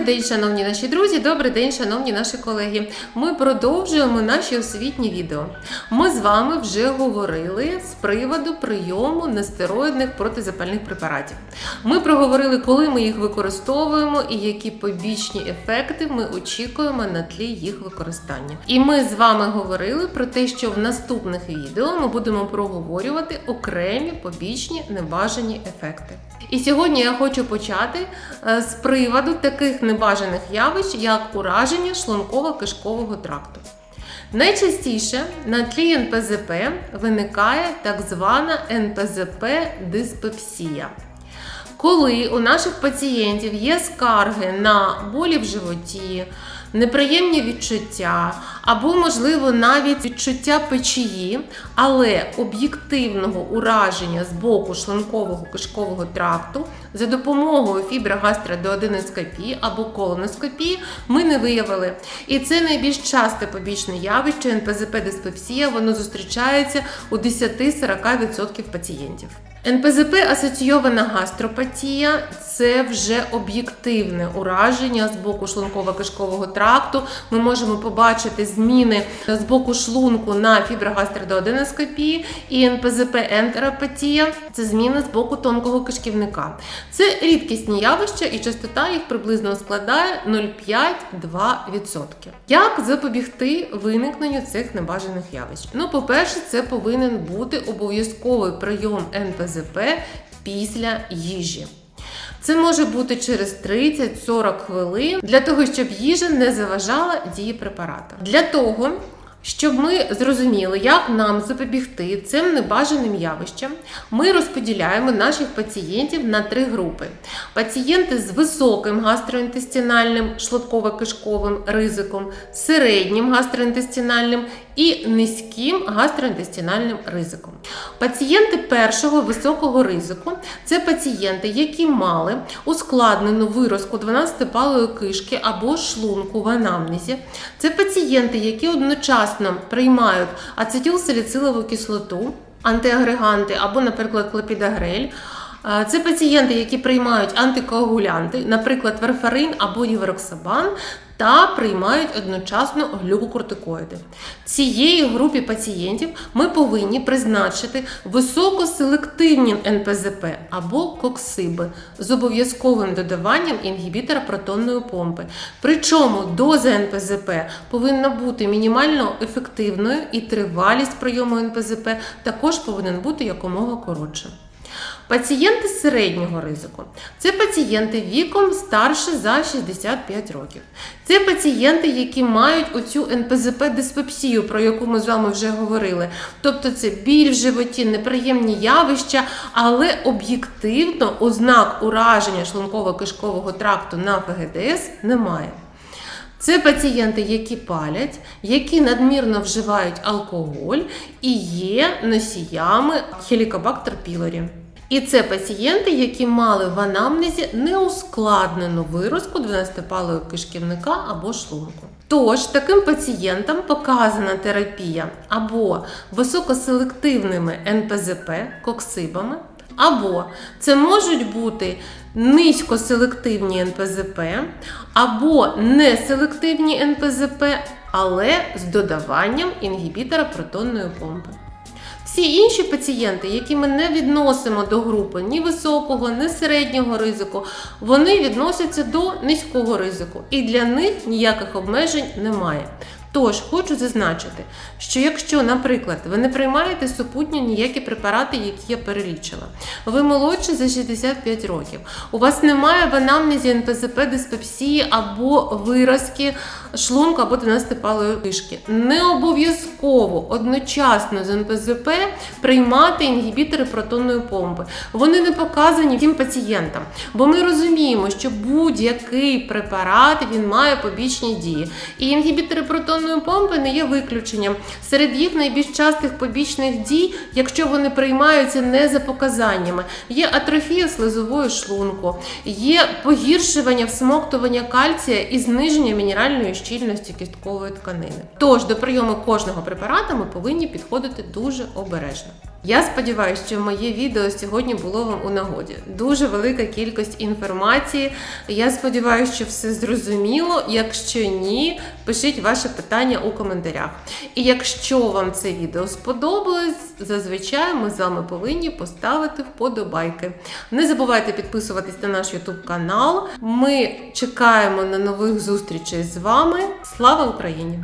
Добрий день, шановні наші друзі, добрий день, шановні наші колеги. Ми продовжуємо наші освітні відео. Ми з вами вже говорили з приводу прийому нестероїдних протизапальних препаратів. Ми проговорили, коли ми їх використовуємо і які побічні ефекти ми очікуємо на тлі їх використання. І ми з вами говорили про те, що в наступних відео ми будемо проговорювати окремі побічні небажані ефекти. І сьогодні я хочу почати е, з приводу таких небажаних явищ, як ураження шлунково-кишкового тракту. Найчастіше на тлі НПЗП виникає так звана НПЗП-диспепсія. Коли у наших пацієнтів є скарги на болі в животі, неприємні відчуття, або, можливо, навіть відчуття печії, але об'єктивного ураження з боку шлункового кишкового тракту за допомогою фіброгастродоодиноскопії або колоноскопії ми не виявили. І це найбільш часте побічне явище НПЗП-диспепсія, воно зустрічається у 10-40% пацієнтів. НПЗП асоційована гастропатія це вже об'єктивне ураження з боку шлунково-кишкового тракту. Ми можемо побачити зміни з боку шлунку на фіброгастродоодиноскопії і НПЗП ентеропатія це зміни з боку тонкого кишківника. Це рідкісні явища, і частота їх приблизно складає 0,5-2%. Як запобігти виникненню цих небажаних явищ? Ну, по-перше, це повинен бути обов'язковий прийом НПЗП після їжі. Це може бути через 30-40 хвилин для того, щоб їжа не заважала дії препарата. Для того, щоб ми зрозуміли, як нам запобігти цим небажаним явищам, ми розподіляємо наших пацієнтів на три групи: пацієнти з високим гастроінтестинальним шлунково-кишковим ризиком, середнім гастроінтестинальним і низьким гастроінтестинальним ризиком. Пацієнти першого високого ризику це пацієнти, які мали ускладнену виразку 12-палої кишки або шлунку в анамнезі. Це пацієнти, які одночасно приймають ацетилсаліцилову кислоту, антиагреганти або, наприклад, клопідагрель. Це пацієнти, які приймають антикоагулянти, наприклад, варфарин або євроксабан, та приймають одночасно глюкокортикоїди. Цієї групі пацієнтів ми повинні призначити високоселективні НПЗП або коксиби з обов'язковим додаванням інгібітора протонної помпи. Причому доза НПЗП повинна бути мінімально ефективною і тривалість прийому НПЗП також повинен бути якомога коротшим. Пацієнти середнього ризику це пацієнти віком старше за 65 років. Це пацієнти, які мають оцю НПЗП-диспепсію, про яку ми з вами вже говорили. Тобто це біль в животі, неприємні явища, але об'єктивно ознак ураження шлунково-кишкового тракту на ФГДС немає. Це пацієнти, які палять, які надмірно вживають алкоголь і є носіями Helicobacter pylori. І це пацієнти, які мали в анамнезі неускладнену виразку 12-палого кишківника або шлунку. Тож таким пацієнтам показана терапія або високоселективними НПЗП коксибами, або це можуть бути низькоселективні НПЗП, або неселективні НПЗП, але з додаванням інгібітора протонної помпи. Всі інші пацієнти, які ми не відносимо до групи ні високого, ні середнього ризику, вони відносяться до низького ризику, і для них ніяких обмежень немає. Тож хочу зазначити, що якщо, наприклад, ви не приймаєте супутні ніякі препарати, які я перелічила, ви молодші за 65 років, у вас немає в анамнезі НПЗП диспепсії або виразки шлунку або 12-палої кишки, не обов'язково одночасно з НПЗП приймати інгібітори протонної помпи. Вони не показані тим пацієнтам, бо ми розуміємо, що будь-який препарат він має побічні дії. І інгібітори протонної помпи не є виключенням. Серед їх найбільш частих побічних дій, якщо вони приймаються не за показаннями, є атрофія слизової шлунку, є погіршування всмоктування кальція і зниження мінеральної щільності кісткової тканини. Тож до прийому кожного препарата ми повинні підходити дуже обережно. Я сподіваюся, що моє відео сьогодні було вам у нагоді. Дуже велика кількість інформації. Я сподіваюся, що все зрозуміло. Якщо ні, пишіть ваше питання у коментарях. І якщо вам це відео сподобалось, зазвичай ми з вами повинні поставити вподобайки. Не забувайте підписуватись на наш YouTube канал. Ми чекаємо на нових зустрічей з вами. Слава Україні!